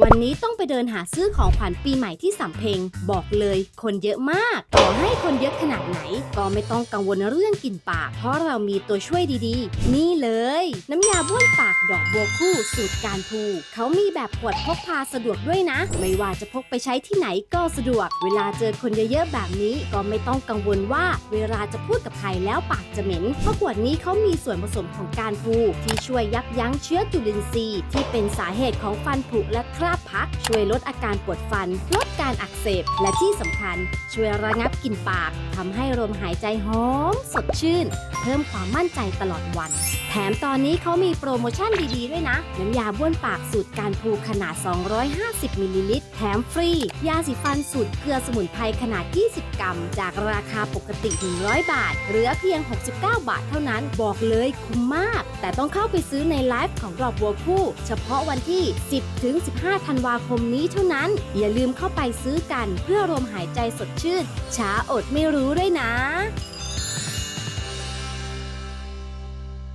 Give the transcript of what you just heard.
วันนี้ต้องไปเดินหาซื้อของขวัญปีใหม่ที่สำเพ็ง บอกเลยคนเยอะมากต่อให้คนเยอะขนาดไหน ก็ไม่ต้องกังวลเรื่องกลิ่นปาก เพราะเรามีตัวช่วยดีๆ นี่เลย น้ำยาบ้วนปากดอกบัวคู่สูตรการพูเขามีแบบขวดพกพาสะดวกด้วยนะ ไม่ว่าจะพกไปใช้ที่ไหนก็สะดวก เวลาเจอคนเยอะๆแบบนี้ก็ไม่ต้องกังวลว่าเวลาจะพูดกับใครแล้วปากจะเหม็น เพราะขวดนี้เขามีส่วนผสมของการพูที่ช่วยยับยั้งเชื้อจุลินทรีย์ที่เป็นสาเหตุของฟันผุและราบพัก ช่วยลดอาการปวดฟัน ลดการอักเสบ และที่สำคัญ ช่วยระงับกลิ่นปากทำให้ลมหายใจหอมสดชื่น เพิ่มความมั่นใจตลอดวัน แถมตอนนี้เขามีโปรโมชั่นดีๆด้วยนะ น้ำยาบ้วนปากสูตรการพูขนาด 250 มิลลิลิตร แถมฟรี ยาสีฟันสูตรเกลือสมุนไพรขนาด 20 กรัม จากราคาปกติ 100 บาท เหลือเพียง 69 บาทเท่านั้นบอกเลยคุ้มมาก แต่ต้องเข้าไปซื้อในไลฟ์ของดอกบัวคู่ เฉพาะวันที่ 10 ถึง 15 ธันวาคมนี้เท่านั้น อย่าลืมเข้าไปซื้อกันเพื่อรวมหายใจสดชื่นช้าอดไม่รู้ด้วยนะ